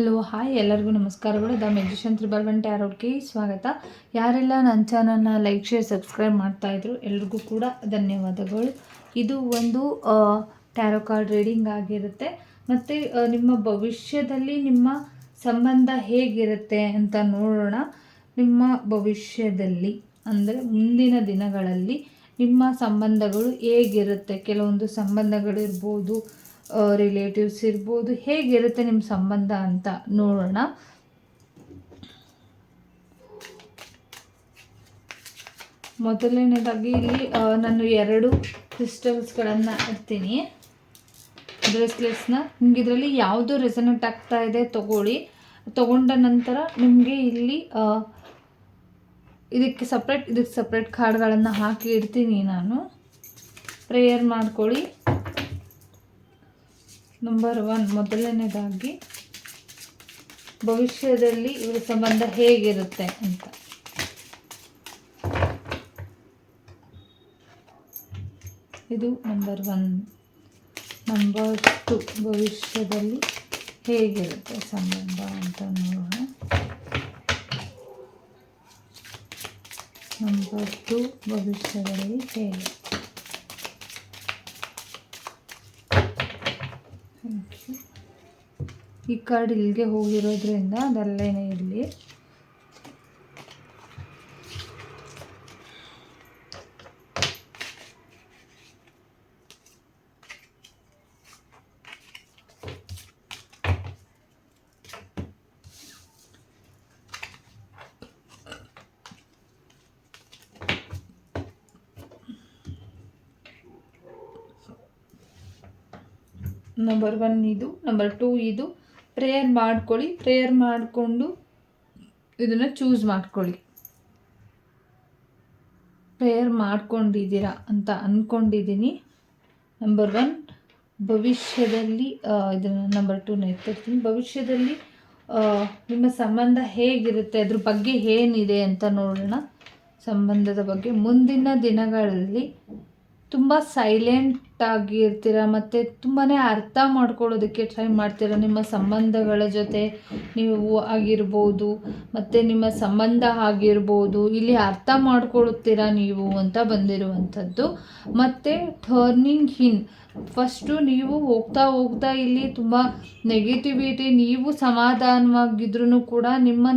Hello, hi. ಎಲ್ಲರಿಗೂ ನಮಸ್ಕಾರಗಳು. The magician triple one ಟ್ಯಾರೋಡ್ಗೆ ಸ್ವಾಗತ. ಯಾರೆಲ್ಲ ನನ್ನ ಚಾನಲ್ನ ಲೈಕ್, ಶೇರ್, ಸಬ್ಸ್ಕ್ರೈಬ್ ಮಾಡ್ತಾ ಇದ್ರು ಎಲ್ರಿಗೂ ಕೂಡ ಧನ್ಯವಾದಗಳು. ಇದು ಒಂದು ಟ್ಯಾರೋ ಕಾರ್ಡ್ ರೀಡಿಂಗ್ ಆಗಿರುತ್ತೆ. ಮತ್ತು ನಿಮ್ಮ ಭವಿಷ್ಯದಲ್ಲಿ ನಿಮ್ಮ ಸಂಬಂಧ ಹೇಗಿರುತ್ತೆ ಅಂತ ನೋಡೋಣ. ನಿಮ್ಮ ಭವಿಷ್ಯದಲ್ಲಿ, ಅಂದರೆ ಮುಂದಿನ ದಿನಗಳಲ್ಲಿ ನಿಮ್ಮ ಸಂಬಂಧಗಳು ಹೇಗಿರುತ್ತೆ? ಕೆಲವೊಂದು ಸಂಬಂಧಗಳಿರ್ಬೋದು ರಿಲೇಟಿವ್ಸ್ ಇರ್ಬೋದು. ಹೇಗಿರುತ್ತೆ ನಿಮ್ಮ ಸಂಬಂಧ ಅಂತ ನೋಡೋಣ. ಮೊದಲನೇದಾಗಿ ಇಲ್ಲಿ ನಾನು ಎರಡು ಕ್ರಿಸ್ಟಲ್ಸ್ಗಳನ್ನು ಇಡ್ತೀನಿ. ಬ್ರೇಸ್ಲೆಟ್ಸ್ನ ನಿಮ್ಗೆ ಇದರಲ್ಲಿ ಯಾವುದು ರೆಸನೆಂಟ್ ಆಗ್ತಾ ಇದೆ ತಗೊಳ್ಳಿ. ತಗೊಂಡ ನಂತರ ನಿಮಗೆ ಇಲ್ಲಿ ಇದಕ್ಕೆ ಸಪ್ರೇಟ್ ಇದಕ್ಕೆ ಸಪ್ರೇಟ್ ಕಾರ್ಡ್ಗಳನ್ನು ಹಾಕಿ ಇಡ್ತೀನಿ ನಾನು. ಪ್ರೇಯರ್ ಮಾಡ್ಕೊಳ್ಳಿ. ನಂಬರ್ ಒನ್ ಮೊದಲನೇದಾಗಿ ಭವಿಷ್ಯದಲ್ಲಿ ಇವರ ಸಂಬಂಧ ಹೇಗಿರುತ್ತೆ ಅಂತ. ಇದು ನಂಬರ್ ಒನ್ ನಂಬರ್ ಟು ಭವಿಷ್ಯದಲ್ಲಿ ಹೇಗಿರುತ್ತೆ ಸಂಬಂಧ ಅಂತ ನೋಡೋಣ. ನಂಬರ್ ಟು ಭವಿಷ್ಯದಲ್ಲಿ ಹೇಗೆ? ಈ ಕಾರ್ಡ್ ಇಲ್ಲಿಗೆ ಹೋಗಿರೋದ್ರಿಂದ ಅದಲ್ಲೇ ಇರಲಿ ನಂಬರ್ ಒನ್ ಇದು ನಂಬರ್ ಟೂ ಇದು. ಪ್ರೇಯರ್ ಮಾಡ್ಕೊಳ್ಳಿ. ಪ್ರೇಯರ್ ಮಾಡಿಕೊಂಡು ಇದನ್ನು ಚೂಸ್ ಮಾಡ್ಕೊಳ್ಳಿ. ಪ್ರೇಯರ್ ಮಾಡ್ಕೊಂಡಿದ್ದೀರಾ ಅಂತ ಅಂದ್ಕೊಂಡಿದ್ದೀನಿ ನಂಬರ್ ಒನ್ ಭವಿಷ್ಯದಲ್ಲಿ ಇದನ್ನು ನಂಬರ್ ಟೂನ ಎತ್ತಿರ್ತೀನಿ. ಭವಿಷ್ಯದಲ್ಲಿ ನಿಮ್ಮ ಸಂಬಂಧ ಹೇಗಿರುತ್ತೆ? ಅದ್ರ ಬಗ್ಗೆ ಏನಿದೆ ಅಂತ ನೋಡೋಣ. ಸಂಬಂಧದ ಬಗ್ಗೆ ಮುಂದಿನ ದಿನಗಳಲ್ಲಿ ತುಂಬ ಸೈಲೆಂಟ್ ಆಗಿರ್ತೀರ ಮತ್ತು ತುಂಬಾ ಅರ್ಥ ಮಾಡ್ಕೊಳ್ಳೋದಕ್ಕೆ ಟ್ರೈ ಮಾಡ್ತೀರ? ನಿಮ್ಮ ಸಂಬಂಧಗಳ ಜೊತೆ ನೀವು ಆಗಿರ್ಬೋದು, ಮತ್ತು ನಿಮ್ಮ ಸಂಬಂಧ ಆಗಿರ್ಬೋದು, ಇಲ್ಲಿ ಅರ್ಥ ಮಾಡ್ಕೊಳ್ಳುತ್ತೀರ ನೀವು ಅಂತ ಬಂದಿರುವಂಥದ್ದು. ಮತ್ತು ಟರ್ನಿಂಗ್ ಹಿನ್ ಫಸ್ಟು ನೀವು ಹೋಗ್ತಾ ಹೋಗ್ತಾ ಇಲ್ಲಿ ತುಂಬ ನೆಗೆಟಿವಿಟಿ ನೀವು ಸಮಾಧಾನವಾಗಿದ್ರೂ ಕೂಡ ನಿಮ್ಮ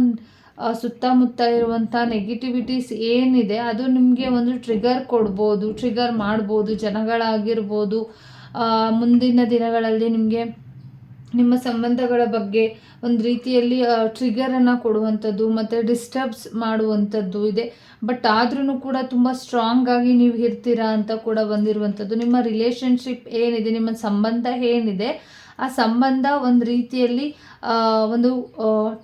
ಸುತ್ತಮುತ್ತ ಇರುವಂಥ ನೆಗೆಟಿವಿಟೀಸ್ ಏನಿದೆ, ಅದು ನಿಮಗೆ ಒಂದು ಟ್ರಿಗರ್ ಕೊಡ್ಬೋದು ಟ್ರಿಗರ್ ಮಾಡ್ಬೋದು, ಜನಗಳಾಗಿರ್ಬೋದು. ಮುಂದಿನ ದಿನಗಳಲ್ಲಿ ನಿಮಗೆ ನಿಮ್ಮ ಸಂಬಂಧಗಳ ಬಗ್ಗೆ ಒಂದು ರೀತಿಯಲ್ಲಿ ಟ್ರಿಗರನ್ನು ಕೊಡುವಂಥದ್ದು, ಮತ್ತು ಡಿಸ್ಟರ್ಬ್ಸ್ ಮಾಡುವಂಥದ್ದು ಇದೆ. ಬಟ್ ಆದ್ರೂ ಕೂಡ ತುಂಬ ಸ್ಟ್ರಾಂಗ್ ಆಗಿ ನೀವು ಇರ್ತೀರಾ ಅಂತ ಕೂಡ ಬಂದಿರುವಂಥದ್ದು. ನಿಮ್ಮ ರಿಲೇಷನ್ಶಿಪ್ ಏನಿದೆ, ನಿಮ್ಮ ಸಂಬಂಧ ಏನಿದೆ ಆ ಸಂಬಂಧ ಒಂದು ರೀತಿಯಲ್ಲಿ ಒಂದು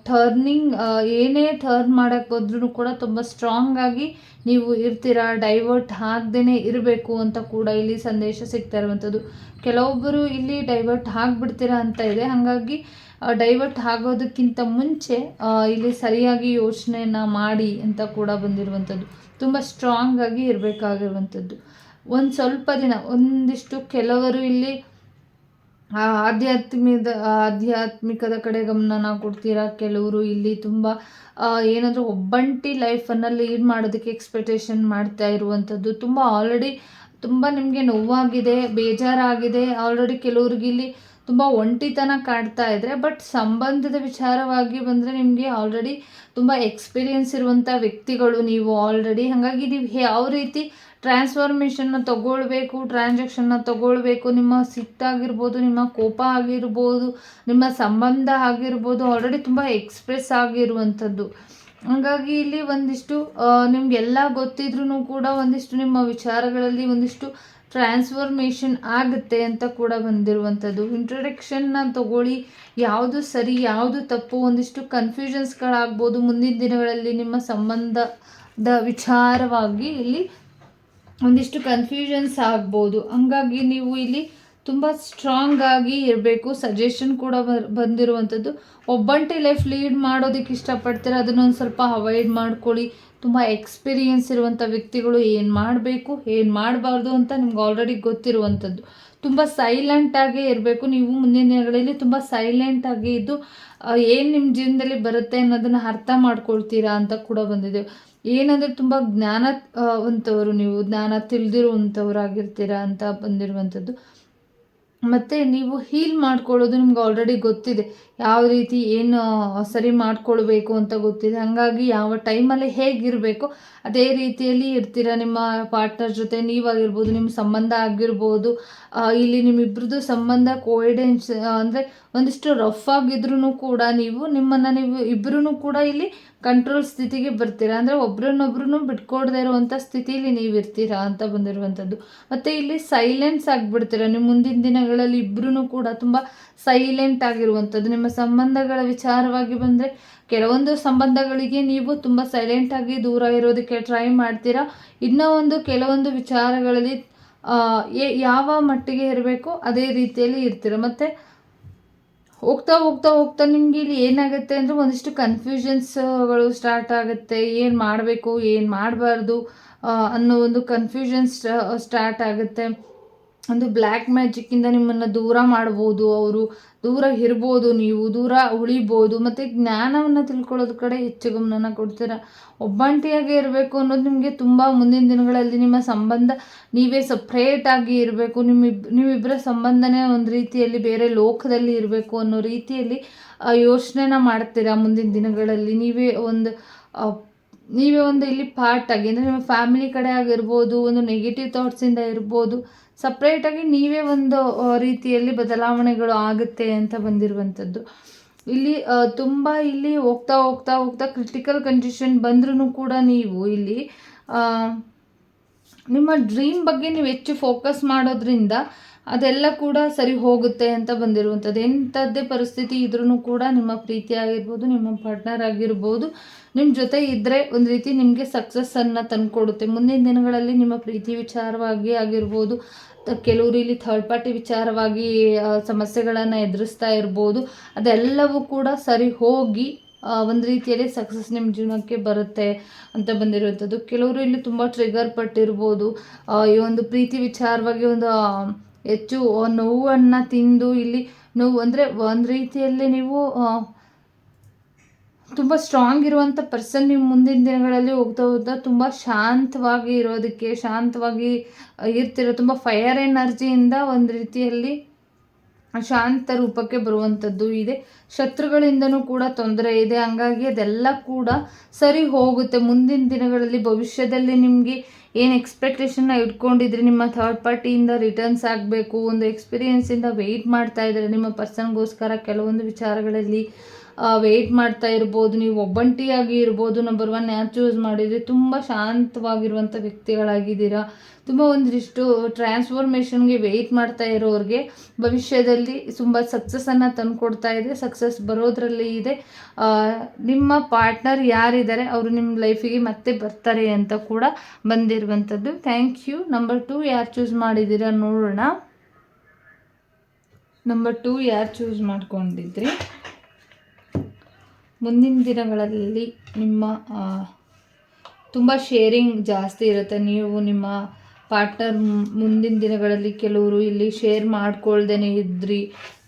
ಟರ್ನಿಂಗ್ ಏನೇ ಟರ್ನ್ ಮಾಡೋಕ್ಕೆ ಹೋದ್ರೂ ಕೂಡ ತುಂಬ ಸ್ಟ್ರಾಂಗ್ ಆಗಿ ನೀವು ಇರ್ತೀರಾ ಡೈವರ್ಟ್ ಆಗದೇ ಇರಬೇಕು ಅಂತ ಕೂಡ ಇಲ್ಲಿ ಸಂದೇಶ ಸಿಗ್ತಾ ಇರುವಂಥದ್ದು ಕೆಲವೊಬ್ಬರು ಇಲ್ಲಿ ಡೈವರ್ಟ್ ಆಗಿಬಿಡ್ತೀರಾ ಅಂತ ಇದೆ. ಹಾಗಾಗಿ ಡೈವರ್ಟ್ ಆಗೋದಕ್ಕಿಂತ ಮುಂಚೆ ಇಲ್ಲಿ ಸರಿಯಾಗಿ ಯೋಚನೆಯನ್ನು ಮಾಡಿ ಅಂತ ಕೂಡ ಬಂದಿರುವಂಥದ್ದು ತುಂಬ ಸ್ಟ್ರಾಂಗ್ ಆಗಿ ಇರಬೇಕಾಗಿರುವಂಥದ್ದು ಒಂದು ಸ್ವಲ್ಪ ದಿನ, ಒಂದಿಷ್ಟು ಕೆಲವರು ಇಲ್ಲಿ ಆ ಆಧ್ಯಾತ್ಮಿಕದ ಆಧ್ಯಾತ್ಮಿಕದ ಕಡೆ ಗಮನನ ಕೊಡ್ತೀರಾ? ಕೆಲವರು ಇಲ್ಲಿ ತುಂಬ ಏನಾದರೂ ಒಬ್ಬಂಟಿ ಲೈಫನ್ನು ಲೀಡ್ ಮಾಡೋದಕ್ಕೆ ಎಕ್ಸ್ಪೆಕ್ಟೇಷನ್ ಮಾಡ್ತಾ ಇರುವಂಥದ್ದು. ತುಂಬ ಆಲ್ರೆಡಿ ತುಂಬ ನಿಮಗೆ ನೋವಾಗಿದೆ, ಬೇಜಾರಾಗಿದೆ. ಆಲ್ರೆಡಿ ಕೆಲವ್ರಿಗೆ ಇಲ್ಲಿ ತುಂಬ ಒಂಟಿತನ ಕಾಡ್ತಾ ಇದ್ರೆ ಬಟ್ ಸಂಬಂಧದ ವಿಚಾರವಾಗಿ ಬಂದರೆ ನಿಮಗೆ ಆಲ್ರೆಡಿ ತುಂಬ ಎಕ್ಸ್ಪೀರಿಯನ್ಸ್ ಇರುವಂಥ ವ್ಯಕ್ತಿಗಳು ನೀವು ಆಲ್ರೆಡಿ ಹಾಗಾಗಿ ನೀವು ಯಾವ ರೀತಿ ಟ್ರಾನ್ಸ್ಫಾರ್ಮೇಷನ್ನ ತಗೊಳ್ಬೇಕು, ಟ್ರಾನ್ಸಾಕ್ಷನ್ನ ತಗೊಳ್ಬೇಕು, ನಿಮ್ಮ ಸಿಟ್ಟಾಗಿರ್ಬೋದು ನಿಮ್ಮ ಕೋಪ ಆಗಿರ್ಬೋದು, ನಿಮ್ಮ ಸಂಬಂಧ ಆಗಿರ್ಬೋದು ಆಲ್ರೆಡಿ ತುಂಬ ಎಕ್ಸ್ಪ್ರೆಸ್ ಆಗಿರುವಂಥದ್ದು. ಹಾಗಾಗಿ ಇಲ್ಲಿ ಒಂದಿಷ್ಟು ನಿಮಗೆಲ್ಲ ಗೊತ್ತಿದ್ರೂ ಕೂಡ ಒಂದಿಷ್ಟು ನಿಮ್ಮ ವಿಚಾರಗಳಲ್ಲಿ ಒಂದಿಷ್ಟು ಟ್ರಾನ್ಸ್ಫಾರ್ಮೇಷನ್ ಆಗುತ್ತೆ ಅಂತ ಕೂಡ ಬಂದಿರುವಂಥದ್ದು. ಇಂಟ್ರೊಡಕ್ಷನ್ನ ತಗೊಳ್ಳಿ, ಯಾವುದು ಸರಿ, ಯಾವುದು ತಪ್ಪು, ಒಂದಿಷ್ಟು ಕನ್ಫ್ಯೂಷನ್ಸ್ಗಳಾಗ್ಬೋದು ಮುಂದಿನ ದಿನಗಳಲ್ಲಿ ನಿಮ್ಮ ಸಂಬಂಧದ ವಿಚಾರವಾಗಿ ಇಲ್ಲಿ ಒಂದಿಷ್ಟು ಕನ್ಫ್ಯೂಷನ್ಸ್ ಆಗ್ಬೋದು. ಹಂಗಾಗಿ ನೀವು ಇಲ್ಲಿ ತುಂಬ ಸ್ಟ್ರಾಂಗ್ ಆಗಿ ಇರಬೇಕು. ಸಜೆಷನ್ ಕೂಡ ಬಂದಿರುವಂಥದ್ದು ಒಬ್ಬಂಟಿ ಲೈಫ್ ಲೀಡ್ ಮಾಡೋದಕ್ಕೆ ಇಷ್ಟಪಡ್ತೀರ, ಅದನ್ನೊಂದು ಸ್ವಲ್ಪ ಅವಾಯ್ಡ್ ಮಾಡ್ಕೊಳ್ಳಿ. ತುಂಬ ಎಕ್ಸ್ಪೀರಿಯನ್ಸ್ ಇರುವಂಥ ವ್ಯಕ್ತಿಗಳು ಏನು ಮಾಡಬೇಕು, ಏನು ಮಾಡಬಾರ್ದು ಅಂತ ನಿಮ್ಗೆ ಆಲ್ರೆಡಿ ಗೊತ್ತಿರುವಂಥದ್ದು ತುಂಬ ಸೈಲೆಂಟಾಗೇ ಇರಬೇಕು. ನೀವು ಮುಂದಿನ ದಿನಗಳಲ್ಲಿ ತುಂಬ ಸೈಲೆಂಟಾಗಿ ಇದ್ದು ಏನು ನಿಮ್ಮ ಜೀವನದಲ್ಲಿ ಬರುತ್ತೆ ಅನ್ನೋದನ್ನು ಅರ್ಥ ಮಾಡ್ಕೊಳ್ತೀರಾ ಅಂತ ಕೂಡ ಬಂದಿದೆ. ಏನಂದರೆ ತುಂಬ ಜ್ಞಾನವಂತವರು ನೀವು, ಜ್ಞಾನ ತಿಳಿದಿರುವಂಥವ್ರಾಗಿರ್ತೀರಾ ಅಂತ ಬಂದಿರುವಂಥದ್ದು. ಮತ್ತು ನೀವು ಹೀಲ್ ಮಾಡ್ಕೊಳ್ಳೋದು ನಿಮ್ಗೆ ಆಲ್ರೆಡಿ ಗೊತ್ತಿದೆ. ಯಾವ ರೀತಿ ಏನು ಸರಿ ಮಾಡ್ಕೊಳ್ಬೇಕು ಅಂತ ಗೊತ್ತಿದೆ ಹಾಗಾಗಿ ಯಾವ ಟೈಮಲ್ಲಿ ಹೇಗಿರಬೇಕು, ಅದೇ ರೀತಿಯಲ್ಲಿ ಇರ್ತೀರ ನಿಮ್ಮ ಪಾರ್ಟ್ನರ್ ಜೊತೆ? ನೀವಾಗಿರ್ಬೋದು, ನಿಮ್ಮ ಸಂಬಂಧ ಆಗಿರ್ಬೋದು ಇಲ್ಲಿ ನಿಮ್ಮಿಬ್ರದ್ದು ಸಂಬಂಧ ಕೋಯಿಡೆನ್ಸ್ ಅಂದರೆ ಒಂದಿಷ್ಟು ರಫ್ ಆಗಿದ್ರೂ ಕೂಡ ನೀವು ನಿಮ್ಮನ್ನು ನೀವು ಇಬ್ಬರೂ ಕೂಡ ಇಲ್ಲಿ ಕಂಟ್ರೋಲ್ ಸ್ಥಿತಿಗೆ ಬರ್ತೀರಾ? ಅಂದರೆ ಒಬ್ರನ್ನೊಬ್ರು ಬಿಟ್ಕೊಡದೇ ಇರುವಂಥ ಸ್ಥಿತಿಯಲ್ಲಿ ನೀವು ಇರ್ತೀರಾ ಅಂತ ಬಂದಿರುವಂಥದ್ದು. ಮತ್ತು ಇಲ್ಲಿ ಸೈಲೆನ್ಸ್ ಆಗಿಬಿಡ್ತೀರ? ನಿಮ್ಮ ಮುಂದಿನ ದಿನಗಳಲ್ಲಿ ಇಬ್ಬರೂ ಕೂಡ ತುಂಬ ಸೈಲೆಂಟ್ ಆಗಿರುವಂಥದ್ದು. ನಿಮ್ಮ ಸಂಬಂಧಗಳ ವಿಚಾರವಾಗಿ ಬಂದರೆ ಕೆಲವೊಂದು ಸಂಬಂಧಗಳಿಗೆ ನೀವು ತುಂಬ ಸೈಲೆಂಟಾಗಿ ದೂರ ಇರೋದಕ್ಕೆ ಟ್ರೈ ಮಾಡ್ತೀರಾ? ಇನ್ನೂ ಒಂದು ಕೆಲವೊಂದು ವಿಚಾರಗಳಲ್ಲಿ ಯಾವ ಮಟ್ಟಿಗೆ ಇರಬೇಕು ಅದೇ ರೀತಿಯಲ್ಲಿ ಇರ್ತೀರ. ಮತ್ತು ಹೋಗ್ತಾ ಹೋಗ್ತಾ ಹೋಗ್ತಾ ನಿಮಗೆ ಇಲ್ಲಿ ಏನಾಗುತ್ತೆ ಅಂದರೆ ಒಂದಿಷ್ಟು ಕನ್ಫ್ಯೂಷನ್ಸ್ಗಳು ಸ್ಟಾರ್ಟ್ ಆಗುತ್ತೆ. ಏನು ಮಾಡಬೇಕು, ಏನು ಮಾಡಬಾರ್ದು ಅನ್ನೋ ಒಂದು ಕನ್ಫ್ಯೂಷನ್ಸ್ ಸ್ಟಾರ್ಟ್ ಆಗುತ್ತೆ. ಒಂದು ಬ್ಲ್ಯಾಕ್ ಮ್ಯಾಜಿಕ್ಕಿಂದ ನಿಮ್ಮನ್ನು ದೂರ ಮಾಡ್ಬೋದು, ಅವರು ದೂರ ಇರ್ಬೋದು, ನೀವು ದೂರ ಉಳಿಬೋದು, ಮತ್ತು ಜ್ಞಾನವನ್ನು ತಿಳ್ಕೊಳ್ಳೋದ್ರ ಕಡೆ ಹೆಚ್ಚು ಗಮನ ಕೊಡ್ತೀರ. ಒಬ್ಬಂಟಿಯಾಗಿ ಇರಬೇಕು ಅನ್ನೋದು ನಿಮಗೆ ತುಂಬ ಮುಂದಿನ ದಿನಗಳಲ್ಲಿ ನಿಮ್ಮ ಸಂಬಂಧ ನೀವೇ ಸಪ್ರೇಟಾಗಿ ಇರಬೇಕು. ನಿಮ್ಮಿಬ್ ನೀವಿಬ್ಬರ ಸಂಬಂಧನೇ ಒಂದು ರೀತಿಯಲ್ಲಿ ಬೇರೆ ಲೋಕದಲ್ಲಿ ಇರಬೇಕು ಅನ್ನೋ ರೀತಿಯಲ್ಲಿ ಯೋಚನೆನ ಮಾಡ್ತೀರಾ ಮುಂದಿನ ದಿನಗಳಲ್ಲಿ? ನೀವೇ ಒಂದು ನೀವೇ ಒಂದು ಇಲ್ಲಿ ಪಾರ್ಟ್ ಆಗಿ, ಅಂದರೆ ನಿಮ್ಮ ಫ್ಯಾಮಿಲಿ ಕಡೆ ಆಗಿರ್ಬೋದು, ಒಂದು ನೆಗೆಟಿವ್ ಥಾಟ್ಸಿಂದ ಇರ್ಬೋದು ಸಪ್ರೇಟಾಗಿ ನೀವೇ ಒಂದು ರೀತಿಯಲ್ಲಿ ಬದಲಾವಣೆಗಳು ಆಗುತ್ತೆ ಅಂತ ಬಂದಿರುವಂಥದ್ದು. ಇಲ್ಲಿ ತುಂಬ ಇಲ್ಲಿ ಹೋಗ್ತಾ ಹೋಗ್ತಾ ಹೋಗ್ತಾ ಕ್ರಿಟಿಕಲ್ ಕಂಡೀಷನ್ ಬಂದ್ರೂ ಕೂಡ ನೀವು ಇಲ್ಲಿ ನಿಮ್ಮ ಡ್ರೀಮ್ ಬಗ್ಗೆ ನೀವು ಹೆಚ್ಚು ಫೋಕಸ್ ಮಾಡೋದ್ರಿಂದ ಅದೆಲ್ಲ ಕೂಡ ಸರಿ ಹೋಗುತ್ತೆ ಅಂತ ಬಂದಿರುವಂಥದ್ದು. ಎಂಥದ್ದೇ ಪರಿಸ್ಥಿತಿ ಇದ್ರೂ ಕೂಡ ನಿಮ್ಮ ಪ್ರೀತಿ ಆಗಿರ್ಬೋದು, ನಿಮ್ಮ ಪಾರ್ಟ್ನರ್ ಆಗಿರ್ಬೋದು ನಿಮ್ಮ ಜೊತೆ ಇದ್ದರೆ ಒಂದು ರೀತಿ ನಿಮಗೆ ಸಕ್ಸಸ್ಸನ್ನು ತಂದುಕೊಡುತ್ತೆ. ಮುಂದಿನ ದಿನಗಳಲ್ಲಿ ನಿಮ್ಮ ಪ್ರೀತಿ ವಿಚಾರವಾಗಿ ಆಗಿರ್ಬೋದು ಕೆಲವರು ಇಲ್ಲಿ ಥರ್ಡ್ ಪಾರ್ಟಿ ವಿಚಾರವಾಗಿ ಸಮಸ್ಯೆಗಳನ್ನು ಎದುರಿಸ್ತಾ ಇರ್ಬೋದು. ಅದೆಲ್ಲವೂ ಕೂಡ ಸರಿ ಹೋಗಿ ಒಂದು ರೀತಿಯಲ್ಲಿ ಸಕ್ಸಸ್ ನಿಮ್ಮ ಜೀವನಕ್ಕೆ ಬರುತ್ತೆ ಅಂತ ಬಂದಿರುವಂಥದ್ದು. ಕೆಲವರು ಇಲ್ಲಿ ತುಂಬ ಟ್ರಿಗರ್ ಪಟ್ಟಿರ್ಬೋದು. ಈ ಒಂದು ಪ್ರೀತಿ ವಿಚಾರವಾಗಿ ಒಂದು ಹೆಚ್ಚು ನೋವನ್ನು ತಿಂದು ಇಲ್ಲಿ ನೋವು ಅಂದರೆ ಒಂದು ರೀತಿಯಲ್ಲಿ ನೀವು ತುಂಬ ಸ್ಟ್ರಾಂಗ್ ಇರುವಂಥ ಪರ್ಸನ್ ನಿಮ್ಮ ಮುಂದಿನ ದಿನಗಳಲ್ಲಿ ಹೋಗ್ತಾ ಹೋಗ್ತಾ ತುಂಬ ಶಾಂತವಾಗಿ ಇರೋದಕ್ಕೆ, ಶಾಂತವಾಗಿ ಇರ್ತಿರೋ ತುಂಬ ಫೈರ್ ಎನರ್ಜಿಯಿಂದ ಒಂದು ರೀತಿಯಲ್ಲಿ ಶಾಂತ ರೂಪಕ್ಕೆ ಬರುವಂಥದ್ದು ಇದೆ. ಶತ್ರುಗಳಿಂದನೂ ಕೂಡ ತೊಂದರೆ ಇದೆ. ಹಂಗಾಗಿ ಅದೆಲ್ಲ ಕೂಡ ಸರಿ ಹೋಗುತ್ತೆ. ಮುಂದಿನ ದಿನಗಳಲ್ಲಿ ಭವಿಷ್ಯದಲ್ಲಿ ನಿಮಗೆ ಏನು ಎಕ್ಸ್ಪೆಕ್ಟೇಷನ್ನ ಇಟ್ಕೊಂಡಿದ್ರೆ, ನಿಮ್ಮ ಥರ್ಡ್ ಪಾರ್ಟಿಯಿಂದ ರಿಟರ್ನ್ಸ್ ಆಗಬೇಕು, ಒಂದು ಎಕ್ಸ್ಪೀರಿಯೆನ್ಸಿಂದ ವೆಯ್ಟ್ ಮಾಡ್ತಾ ಇದ್ದಾರೆ ನಿಮ್ಮ ಪರ್ಸನ್ಗೋಸ್ಕರ ಕೆಲವೊಂದು ವಿಚಾರಗಳಲ್ಲಿ ವೆಯ್ಟ್ ಮಾಡ್ತಾ ಇರ್ಬೋದು, ನೀವು ಒಬ್ಬಂಟಿಯಾಗಿ ಇರ್ಬೋದು. ನಂಬರ್ ಒನ್ ಯಾರು ಚೂಸ್ ಮಾಡಿದರೆ ತುಂಬ ಶಾಂತವಾಗಿರುವಂಥ ವ್ಯಕ್ತಿಗಳಾಗಿದ್ದೀರಾ. ತುಂಬ ಒಂದಿಷ್ಟು ಟ್ರಾನ್ಸ್ಫಾರ್ಮೇಷನ್ಗೆ ವೆಯ್ಟ್ ಮಾಡ್ತಾ ಇರೋರಿಗೆ ಭವಿಷ್ಯದಲ್ಲಿ ತುಂಬ ಸಕ್ಸಸ್ಸನ್ನು ತಂದುಕೊಡ್ತಾ ಇದೆ. ಸಕ್ಸಸ್ ಬರೋದ್ರಲ್ಲಿ ಇದೆ. ನಿಮ್ಮ ಪಾರ್ಟ್ನರ್ ಯಾರಿದ್ದಾರೆ, ಅವರು ನಿಮ್ಮ ಲೈಫಿಗೆ ಮತ್ತೆ ಬರ್ತಾರೆ ಅಂತ ಕೂಡ ಬಂದಿರುವಂಥದ್ದು. ಥ್ಯಾಂಕ್ ಯು ನಂಬರ್ ಟು ಯಾರು ಚೂಸ್ ಮಾಡಿದ್ದೀರಾ ನೋಡೋಣ. ನಂಬರ್ ಟೂ ಯಾರು ಚೂಸ್ ಮಾಡ್ಕೊಂಡಿದ್ರಿ? ಮುಂದಿನ ದಿನಗಳಲ್ಲಿ ನಿಮ್ಮ ತುಂಬ ಶೇರಿಂಗ್ ಜಾಸ್ತಿ ಇರುತ್ತೆ. ನೀವು ನಿಮ್ಮ ಪಾರ್ಟ್ನರ್ ಮುಂದಿನ ದಿನಗಳಲ್ಲಿ ಕೆಲವರು ಇಲ್ಲಿ ಶೇರ್ ಮಾಡ್ಕೊಳ್ದೇ ಇದ್ರಿ,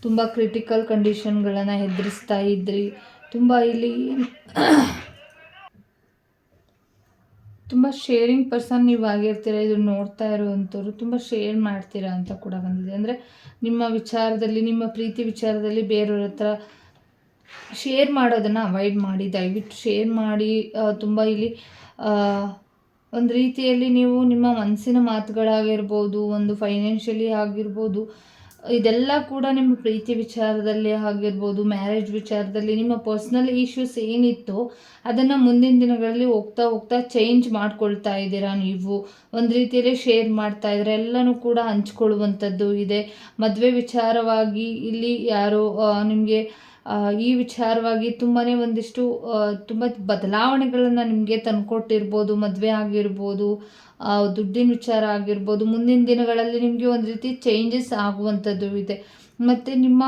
ತುಂಬ ಕ್ರಿಟಿಕಲ್ ಕಂಡೀಷನ್ಗಳನ್ನು ಎದುರಿಸ್ತಾ ಇದ್ರಿ, ತುಂಬ ಇಲ್ಲಿ ತುಂಬ ಶೇರಿಂಗ್ ಪರ್ಸನ್ ನೀವು ಆಗಿರ್ತೀರ, ಇದು ನೋಡ್ತಾ ಇರುವಂಥವ್ರು, ತುಂಬ ಶೇರ್ ಮಾಡ್ತೀರಾ ಅಂತ ಕೂಡ ಬಂದಿದೆ. ಅಂದರೆ ನಿಮ್ಮ ವಿಚಾರದಲ್ಲಿ, ನಿಮ್ಮ ಪ್ರೀತಿ ವಿಚಾರದಲ್ಲಿ ಬೇರೆಯವ್ರ ಹತ್ರ ಶೇರ್ ಮಾಡೋದನ್ನು ಅವಾಯ್ಡ್ ಮಾಡಿ, ದಯವಿಟ್ಟು ಶೇರ್ ಮಾಡಿ. ತುಂಬ ಇಲ್ಲಿ ಒಂದು ರೀತಿಯಲ್ಲಿ ನೀವು ನಿಮ್ಮ ಮನಸ್ಸಿನ ಮಾತುಗಳಾಗಿರ್ಬೋದು, ಒಂದು ಫೈನಾನ್ಷಿಯಲಿ ಆಗಿರ್ಬೋದು, ಇದೆಲ್ಲ ಕೂಡ ನಿಮ್ಮ ಪ್ರೀತಿ ವಿಚಾರದಲ್ಲಿ ಆಗಿರ್ಬೋದು ಮ್ಯಾರೇಜ್ ವಿಚಾರದಲ್ಲಿ ನಿಮ್ಮ ಪರ್ಸ್ನಲ್ ಇಶ್ಯೂಸ್ ಏನಿತ್ತು ಅದನ್ನು ಮುಂದಿನ ದಿನಗಳಲ್ಲಿ ಹೋಗ್ತಾ ಹೋಗ್ತಾ ಚೇಂಜ್ ಮಾಡ್ಕೊಳ್ತಾ ಇದ್ದೀರಾ ನೀವು. ಒಂದು ರೀತಿಯಲ್ಲಿ ಶೇರ್ ಮಾಡ್ತಾ ಇದ್ರೆ ಎಲ್ಲನೂ ಕೂಡ ಹಂಚ್ಕೊಳ್ಳುವಂಥದ್ದು ಇದೆ. ಮದುವೆ ವಿಚಾರವಾಗಿ ಇಲ್ಲಿ ಯಾರೋ ನಿಮಗೆ ಈ ವಿಚಾರವಾಗಿ ತುಂಬಾ ಒಂದಿಷ್ಟು ತುಂಬ ಬದಲಾವಣೆಗಳನ್ನು ನಿಮಗೆ ತಂದುಕೊಟ್ಟಿರ್ಬೋದು, ಮದುವೆ ಆಗಿರ್ಬೋದು ದುಡ್ಡಿನ ವಿಚಾರ ಆಗಿರ್ಬೋದು, ಮುಂದಿನ ದಿನಗಳಲ್ಲಿ ನಿಮಗೆ ಒಂದು ರೀತಿ ಚೇಂಜಸ್ ಆಗುವಂಥದ್ದು ಇದೆ. ಮತ್ತು ನಿಮ್ಮ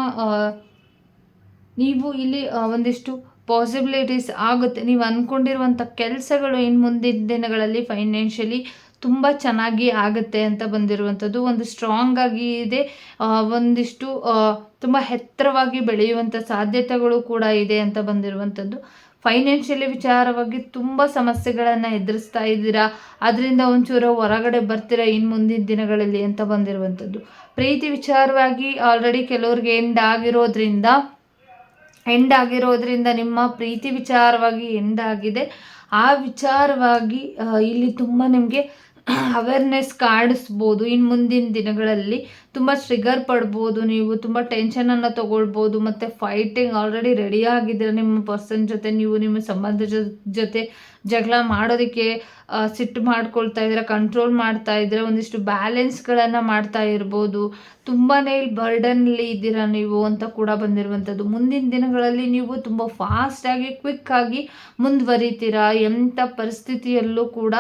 ನೀವು ಇಲ್ಲಿ ಒಂದಿಷ್ಟು ಪಾಸಿಬಿಲಿಟೀಸ್ ಆಗುತ್ತೆ. ನೀವು ಅಂದ್ಕೊಂಡಿರುವಂಥ ಕೆಲಸಗಳು ಇನ್ನು ಮುಂದಿನ ದಿನಗಳಲ್ಲಿ ಫೈನಾನ್ಷಿಯಲಿ ತುಂಬ ಚೆನ್ನಾಗಿ ಆಗುತ್ತೆ ಅಂತ ಬಂದಿರುವಂಥದ್ದು. ಒಂದು ಸ್ಟ್ರಾಂಗ್ ಆಗಿ ಇದೆ. ಒಂದಿಷ್ಟು ತುಂಬ ಎತ್ತರವಾಗಿ ಬೆಳೆಯುವಂಥ ಸಾಧ್ಯತೆಗಳು ಕೂಡ ಇದೆ ಅಂತ ಬಂದಿರುವಂಥದ್ದು. ಫೈನಾನ್ಷಿಯಲಿ ವಿಚಾರವಾಗಿ ತುಂಬ ಸಮಸ್ಯೆಗಳನ್ನು ಎದುರಿಸ್ತಾ ಇದ್ದೀರಾ? ಅದರಿಂದ ಒಂಚೂರು ಹೊರಗಡೆ ಬರ್ತೀರಾ ಇನ್ನು ಮುಂದಿನ ದಿನಗಳಲ್ಲಿ ಅಂತ ಬಂದಿರುವಂಥದ್ದು. ಪ್ರೀತಿ ವಿಚಾರವಾಗಿ ಆಲ್ರೆಡಿ ಕೆಲವ್ರಿಗೆ ಎಂಡ್ ಆಗಿರೋದ್ರಿಂದ ಎಂಡ್ ಆಗಿರೋದ್ರಿಂದ ನಿಮ್ಮ ಪ್ರೀತಿ ವಿಚಾರವಾಗಿ ಎಂಡ್ ಆಗಿದೆ. ಆ ವಿಚಾರವಾಗಿ ಇಲ್ಲಿ ತುಂಬ ನಿಮಗೆ ಅವೇರ್ನೆಸ್ ಕಾಡಿಸ್ಬೋದು. ಇನ್ನು ಮುಂದಿನ ದಿನಗಳಲ್ಲಿ ತುಂಬ ಟ್ರಿಗರ್ ಪಡ್ಬೋದು. ನೀವು ತುಂಬ ಟೆನ್ಷನನ್ನು ತೊಗೊಳ್ಬೋದು. ಮತ್ತು ಫೈಟಿಂಗ್ ಆಲ್ರೆಡಿ ರೆಡಿ ಆಗಿದ್ದೀರ ನಿಮ್ಮ ಪರ್ಸನ್ ಜೊತೆ, ನೀವು ನಿಮ್ಮ ಸಂಬಂಧ ಜೊತೆ ಜಗಳ ಮಾಡೋದಕ್ಕೆ ಸಿಟ್ಟು ಮಾಡ್ಕೊಳ್ತಾ ಇದ್ರೆ ಕಂಟ್ರೋಲ್ ಮಾಡ್ತಾ ಇದ್ರೆ ಒಂದಿಷ್ಟು ಬ್ಯಾಲೆನ್ಸ್ಗಳನ್ನು ಮಾಡ್ತಾ ಇರ್ಬೋದು. ತುಂಬಾ ಇಲ್ಲಿ ಬರ್ಡನ್ಲಿ ಇದ್ದೀರಾ ನೀವು ಅಂತ ಕೂಡ ಬಂದಿರುವಂಥದ್ದು. ಮುಂದಿನ ದಿನಗಳಲ್ಲಿ ನೀವು ತುಂಬ ಫಾಸ್ಟಾಗಿ ಕ್ವಿಕ್ಕಾಗಿ ಮುಂದುವರಿತೀರಾ? ಎಂಥ ಪರಿಸ್ಥಿತಿಯಲ್ಲೂ ಕೂಡ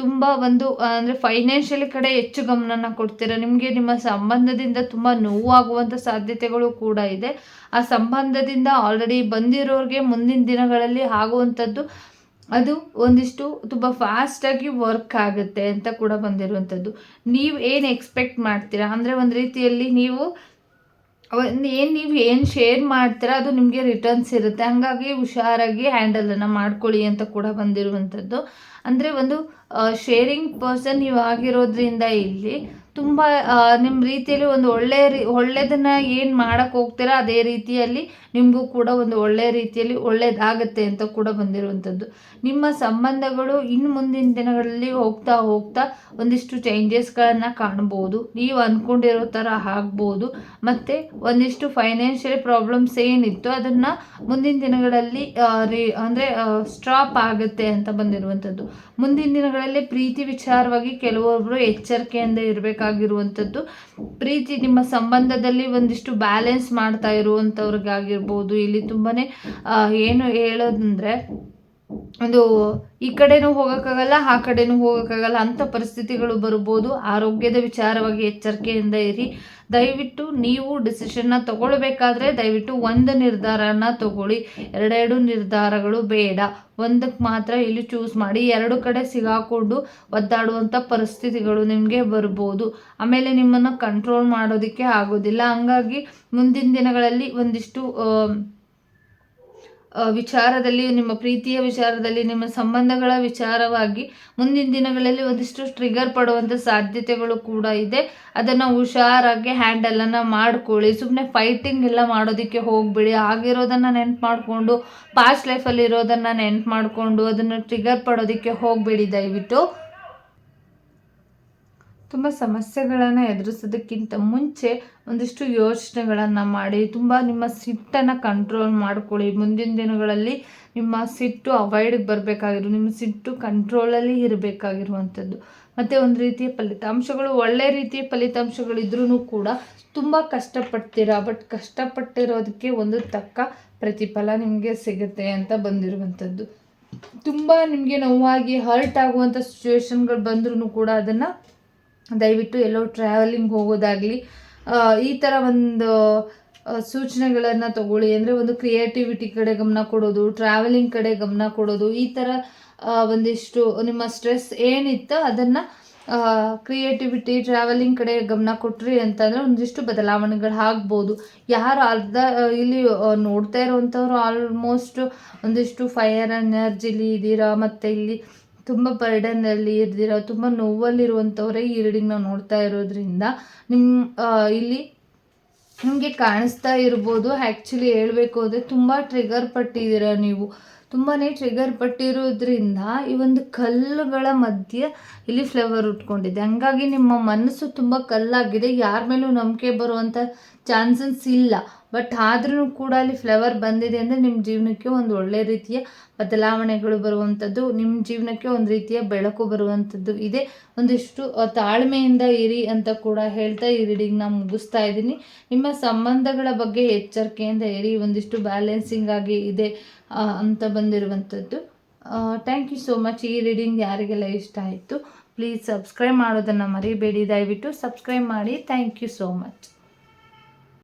ತುಂಬ ಒಂದು ಅಂದರೆ ಫೈನಾನ್ಷಿಯಲಿ ಕಡೆ ಹೆಚ್ಚು ಗಮನನ ಕೊಡ್ತೀರಾ? ನಿಮಗೆ ನಿಮ್ಮ ಸಂಬಂಧದಿಂದ ತುಂಬ ನೋವಾಗುವಂಥ ಸಾಧ್ಯತೆಗಳು ಕೂಡ ಇದೆ. ಆ ಸಂಬಂಧದಿಂದ ಆಲ್ರೆಡಿ ಬಂದಿರೋರಿಗೆ ಮುಂದಿನ ದಿನಗಳಲ್ಲಿ ಆಗುವಂಥದ್ದು, ಅದು ಒಂದಿಷ್ಟು ತುಂಬ ಫಾಸ್ಟಾಗಿ ವರ್ಕ್ ಆಗುತ್ತೆ ಅಂತ ಕೂಡ ಬಂದಿರುವಂಥದ್ದು. ನೀವು ಏನು ಎಕ್ಸ್ಪೆಕ್ಟ್ ಮಾಡ್ತೀರಾ? ಅಂದರೆ ಒಂದು ರೀತಿಯಲ್ಲಿ ನೀವು ಏನು ನೀವು ಏನು ಶೇರ್ ಮಾಡ್ತೀರ, ಅದು ನಿಮಗೆ ರಿಟರ್ನ್ಸ್ ಇರುತ್ತೆ. ಹಾಗಾಗಿ ಹುಷಾರಾಗಿ ಹ್ಯಾಂಡಲನ್ನು ಮಾಡ್ಕೊಳ್ಳಿ ಅಂತ ಕೂಡ ಬಂದಿರುವಂಥದ್ದು. ಅಂದರೆ ಒಂದು ಶೇರಿಂಗ್ ಪರ್ಸನ್ ನೀವು ಆಗಿರೋದ್ರಿಂದ ಇಲ್ಲಿ ತುಂಬ ನಿಮ್ಮ ರೀತಿಯಲ್ಲಿ ಒಂದು ಒಳ್ಳೆಯ ರೀ ಒಳ್ಳೆಯದನ್ನು ಏನು ಮಾಡೋಕ್ಕೆ ಹೋಗ್ತೀರಾ, ಅದೇ ರೀತಿಯಲ್ಲಿ ನಿಮಗೂ ಕೂಡ ಒಂದು ಒಳ್ಳೆಯ ರೀತಿಯಲ್ಲಿ ಒಳ್ಳೆಯದಾಗತ್ತೆ ಅಂತ ಕೂಡ ಬಂದಿರುವಂಥದ್ದು. ನಿಮ್ಮ ಸಂಬಂಧಗಳು ಇನ್ನು ಮುಂದಿನ ದಿನಗಳಲ್ಲಿ ಹೋಗ್ತಾ ಹೋಗ್ತಾ ಒಂದಿಷ್ಟು ಚೇಂಜಸ್ಗಳನ್ನು ಕಾಣ್ಬೋದು. ನೀವು ಅಂದ್ಕೊಂಡಿರೋ ಥರ ಆಗ್ಬೋದು. ಮತ್ತು ಒಂದಿಷ್ಟು ಫೈನಾನ್ಷಿಯಲ್ ಪ್ರಾಬ್ಲಮ್ಸ್ ಏನಿತ್ತು ಅದನ್ನು ಮುಂದಿನ ದಿನಗಳಲ್ಲಿ ರೀ, ಅಂದರೆ ಸ್ಟಾಪ್ ಆಗುತ್ತೆ ಅಂತ ಬಂದಿರುವಂಥದ್ದು. ಮುಂದಿನ ದಿನಗಳಲ್ಲಿ ಪ್ರೀತಿ ವಿಚಾರವಾಗಿ ಕೆಲವೊಬ್ಬರು ಎಚ್ಚರಿಕೆಯಿಂದ ಇರಬೇಕಾಗಿರುವಂಥದ್ದು. ಪ್ರೀತಿ ನಿಮ್ಮ ಸಂಬಂಧದಲ್ಲಿ ಒಂದಿಷ್ಟು ಬ್ಯಾಲೆನ್ಸ್ ಮಾಡ್ತಾ ಇರುವಂಥವ್ರಿಗಾಗಿರ್ಬೋದು. ಇಲ್ಲಿ ತುಂಬಾ ಏನು ಹೇಳೋದಂದರೆ ಒಂದು ಈ ಕಡೆನೂ ಹೋಗೋಕ್ಕಾಗಲ್ಲ, ಆ ಕಡೆನೂ ಹೋಗೋಕ್ಕಾಗಲ್ಲ ಅಂಥ ಪರಿಸ್ಥಿತಿಗಳು ಬರ್ಬೋದು ಆರೋಗ್ಯದ ವಿಚಾರವಾಗಿ ಎಚ್ಚರಿಕೆಯಿಂದ ಇರಿ. ದಯವಿಟ್ಟು ನೀವು ಡಿಸಿಷನ್ನ ತಗೊಳ್ಬೇಕಾದ್ರೆ ದಯವಿಟ್ಟು ಒಂದು ನಿರ್ಧಾರನ ತಗೊಳ್ಳಿ. ಎರಡೆರಡು ನಿರ್ಧಾರಗಳು ಬೇಡ. ಒಂದಕ್ಕೆ ಮಾತ್ರ ಇಲ್ಲಿ ಚೂಸ್ ಮಾಡಿ. ಎರಡು ಕಡೆ ಸಿಗಾಕೊಂಡು ಒದ್ದಾಡುವಂಥ ಪರಿಸ್ಥಿತಿಗಳು ನಿಮಗೆ ಬರ್ಬೋದು ಆಮೇಲೆ ನಿಮ್ಮನ್ನು ಕಂಟ್ರೋಲ್ ಮಾಡೋದಕ್ಕೆ ಆಗೋದಿಲ್ಲ. ಹಂಗಾಗಿ ಮುಂದಿನ ದಿನಗಳಲ್ಲಿ ಒಂದಿಷ್ಟು ವಿಚಾರದಲ್ಲಿ, ನಿಮ್ಮ ಪ್ರೀತಿಯ ವಿಚಾರದಲ್ಲಿ, ನಿಮ್ಮ ಸಂಬಂಧಗಳ ವಿಚಾರವಾಗಿ ಮುಂದಿನ ದಿನಗಳಲ್ಲಿ ಒಂದಿಷ್ಟು ಟ್ರಿಗರ್ ಪಡುವಂಥ ಸಾಧ್ಯತೆಗಳು ಕೂಡ ಇದೆ. ಅದನ್ನು ಹುಷಾರಾಗಿ ಹ್ಯಾಂಡಲನ್ನು ಮಾಡ್ಕೊಳ್ಳಿ. ಸುಮ್ಮನೆ ಫೈಟಿಂಗ್ ಎಲ್ಲ ಮಾಡೋದಕ್ಕೆ ಹೋಗಬೇಡಿ. ಆಗಿರೋದನ್ನು ನೆನ್ಪು ಮಾಡಿಕೊಂಡು ಪಾಸ್ಟ್ ಲೈಫಲ್ಲಿ ಇರೋದನ್ನು ನೆನ್ಪು ಮಾಡಿಕೊಂಡು ಅದನ್ನು ಟ್ರಿಗರ್ ಪಡೋದಕ್ಕೆ ಹೋಗಬೇಡಿ ದಯವಿಟ್ಟು. ತುಂಬ ಸಮಸ್ಯೆಗಳನ್ನು ಎದುರಿಸೋದಕ್ಕಿಂತ ಮುಂಚೆ ಒಂದಿಷ್ಟು ಯೋಚನೆಗಳನ್ನು ಮಾಡಿ, ತುಂಬ ನಿಮ್ಮ ಸಿಟ್ಟನ್ನು ಕಂಟ್ರೋಲ್ ಮಾಡ್ಕೊಳ್ಳಿ. ಮುಂದಿನ ದಿನಗಳಲ್ಲಿ ನಿಮ್ಮ ಸಿಟ್ಟು ಅವಾಯ್ಡಿಗೆ ಬರಬೇಕಾಗಿರೋ, ನಿಮ್ಮ ಸಿಟ್ಟು ಕಂಟ್ರೋಲಲ್ಲಿ ಇರಬೇಕಾಗಿರುವಂಥದ್ದು. ಮತ್ತು ಒಂದು ರೀತಿಯ ಫಲಿತಾಂಶಗಳು, ಒಳ್ಳೆ ರೀತಿಯ ಫಲಿತಾಂಶಗಳಿದ್ರೂ ಕೂಡ ತುಂಬ ಕಷ್ಟಪಡ್ತೀರಾ? ಬಟ್ ಕಷ್ಟಪಟ್ಟಿರೋದಕ್ಕೆ ಒಂದು ತಕ್ಕ ಪ್ರತಿಫಲ ನಿಮಗೆ ಸಿಗುತ್ತೆ ಅಂತ ಬಂದಿರುವಂಥದ್ದು. ತುಂಬ ನಿಮಗೆ ನೋವಾಗಿ ಹರ್ಟ್ ಆಗುವಂಥ ಸಿಚುವೇಶನ್ಗಳು ಬಂದ್ರೂ ಕೂಡ ಅದನ್ನು ದಯವಿಟ್ಟು ಎಲ್ಲೋ ಟ್ರಾವೆಲಿಂಗ್ ಹೋಗೋದಾಗಲಿ ಈ ಥರ ಒಂದು ಸೂಚನೆಗಳನ್ನು ತಗೊಳ್ಳಿ. ಅಂದರೆ ಒಂದು ಕ್ರಿಯೇಟಿವಿಟಿ ಕಡೆ ಗಮನ ಕೊಡೋದು ಟ್ರಾವೆಲಿಂಗ್ ಕಡೆ ಗಮನ ಕೊಡೋದು, ಈ ಥರ ಒಂದಿಷ್ಟು ನಿಮ್ಮ ಸ್ಟ್ರೆಸ್ ಏನಿತ್ತು ಅದನ್ನು ಕ್ರಿಯೇಟಿವಿಟಿ ಟ್ರಾವೆಲಿಂಗ್ ಕಡೆ ಗಮನ ಕೊಟ್ರಿ ಅಂತಂದರೆ ಒಂದಿಷ್ಟು ಬದಲಾವಣೆಗಳು ಆಗ್ಬೋದು. ಯಾರು ಅರ್ಧ ಇಲ್ಲಿ ನೋಡ್ತಾ ಇರೋವಂಥವ್ರು ಆಲ್ಮೋಸ್ಟ್ ಒಂದಿಷ್ಟು ಫೈರ್ ಎನರ್ಜಿಲಿ ಇದ್ದೀರಾ ಮತ್ತು ಇಲ್ಲಿ ತುಂಬ ಬರ್ಡನ್ನಲ್ಲಿ ತುಂಬಾ ತುಂಬ ನೋವಲ್ಲಿರುವಂಥವರೇ ಈ ರೀಡಿಂಗ್ನ ನೋಡ್ತಾ ಇರೋದ್ರಿಂದ ನಿಮ್ಮ ಇಲ್ಲಿ ನಿಮಗೆ ಕಾಣಿಸ್ತಾ ಇರ್ಬೋದು. ಆ್ಯಕ್ಚುಲಿ ಹೇಳಬೇಕು ಅಂದರೆ ತುಂಬ ಟ್ರಿಗರ್ ಪಟ್ಟಿದ್ದೀರ ನೀವು. ತುಂಬಾ ಟ್ರಿಗರ್ ಪಟ್ಟಿರೋದ್ರಿಂದ ಈ ಒಂದು ಕಲ್ಲುಗಳ ಮಧ್ಯೆ ಇಲ್ಲಿ ಫ್ಲವರ್ ಉಟ್ಕೊಂಡಿದೆ. ಹಂಗಾಗಿ ನಿಮ್ಮ ಮನಸ್ಸು ತುಂಬ ಕಲ್ಲಾಗಿದೆ. ಯಾರ ಮೇಲೂ ನಂಬಿಕೆ ಬರುವಂಥ ಚಾನ್ಸಸ್ ಇಲ್ಲ. ಬಟ್ ಆದ್ರೂ ಕೂಡ ಅಲ್ಲಿ ಫ್ಲವರ್ ಬಂದಿದೆ ಅಂದರೆ ನಿಮ್ಮ ಜೀವನಕ್ಕೆ ಒಂದು ಒಳ್ಳೆ ರೀತಿಯ ಬದಲಾವಣೆಗಳು ಬರುವಂಥದ್ದು ನಿಮ್ಮ ಜೀವನಕ್ಕೆ ಒಂದು ರೀತಿಯ ಬೆಳಕು ಬರುವಂಥದ್ದು ಇದೆ. ಒಂದಿಷ್ಟು ತಾಳ್ಮೆಯಿಂದ ಇರಿ ಅಂತ ಕೂಡ ಹೇಳ್ತಾ ಈ ರೀಡಿಂಗ್ನ ಮುಗಿಸ್ತಾ ಇದ್ದೀನಿ. ನಿಮ್ಮ ಸಂಬಂಧಗಳ ಬಗ್ಗೆ ಎಚ್ಚರಿಕೆಯಿಂದ ಇರಿ, ಒಂದಿಷ್ಟು ಬ್ಯಾಲೆನ್ಸಿಂಗ್ ಆಗಿ ಇದೆ ಅಂತ ಬಂದಿರುವಂಥದ್ದು ಥ್ಯಾಂಕ್ ಯು ಸೋ ಮಚ್ ಈ ರೀಡಿಂಗ್ ಯಾರಿಗೆಲ್ಲ ಇಷ್ಟ ಆಯಿತು ಪ್ಲೀಸ್ ಸಬ್ಸ್ಕ್ರೈಬ್ ಮಾಡೋದನ್ನು ಮರಿಬೇಡಿ. ದಯವಿಟ್ಟು ಸಬ್ಸ್ಕ್ರೈಬ್ ಮಾಡಿ. Thank you so much